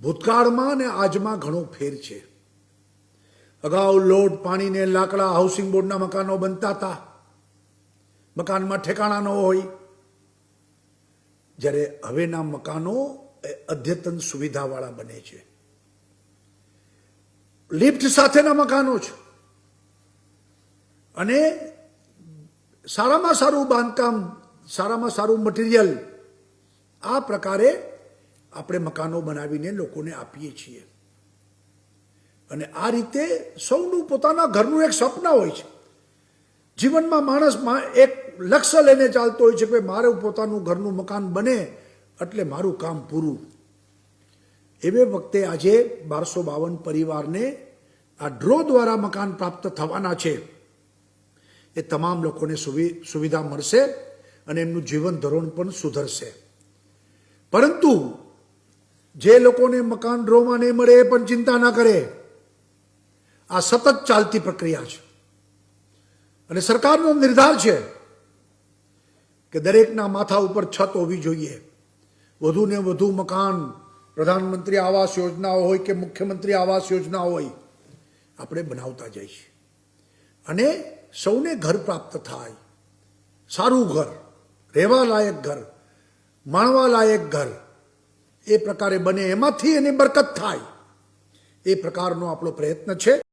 ભૂતકાળમાં અને આજમાં ઘણો ફેર છે. અગાઉ લોટ પાણીને લાકડા હાઉસિંગ બોર્ડના મકાનો બનતા હતા. મકાનમાં ઠેકાણા ન હોય. જ્યારે હવેના મકાનો એ અદ્યતન સુવિધાવાળા બને છે. લિફ્ટ સાથેના મકાનો છે. અને સારામાં સારું બાંધકામ, સારામાં સારું મટીરિયલ આ પ્રકારે આપણે મકાનો બનાવીને લોકોને આપીએ છીએ. અને આ રીતે સૌનું પોતાના ઘરનું એક સ્વપ્ન હોય છે. જીવનમાં માણસ એક લક્ષ્ય લઈને ચાલતો હોય છે કે મારું પોતાનું ઘરનું મકાન બને એટલે મારું કામ પૂરું. એવે વખતે આજે બારસો બાવન પરિવારને આ ડ્રો દ્વારા મકાન પ્રાપ્ત થવાના છે. એ તમામ લોકોને સુવિ- સુવિધા મળશે અને એમનું જીવન ધોરણ પણ સુધરશે. પરંતુ જે લોકોને મકાન ડ્રોમાં નહીં મળે એ પણ ચિંતા ના કરે. આ સતત ચાલતી પ્રક્રિયા છે. અને સરકારનો નિર્ધાર છે કે દરેકના માથા ઉપર છત હોવી જોઈએ. વધુને વધુ મકાન, પ્રધાનમંત્રી આવાસ યોજના હોય કે મુખ્યમંત્રી આવાસ યોજના હોય, આપણે બનાવતા જઈશું અને સૌને ઘર પ્રાપ્ત થાય. સારું ઘર રહેવા લાયક ઘર માણવા લાયક ઘર. એ પ્રકારે બને એમાંથી એની બરકત થાય. એ પ્રકારનો આપણો પ્રયત્ન છે.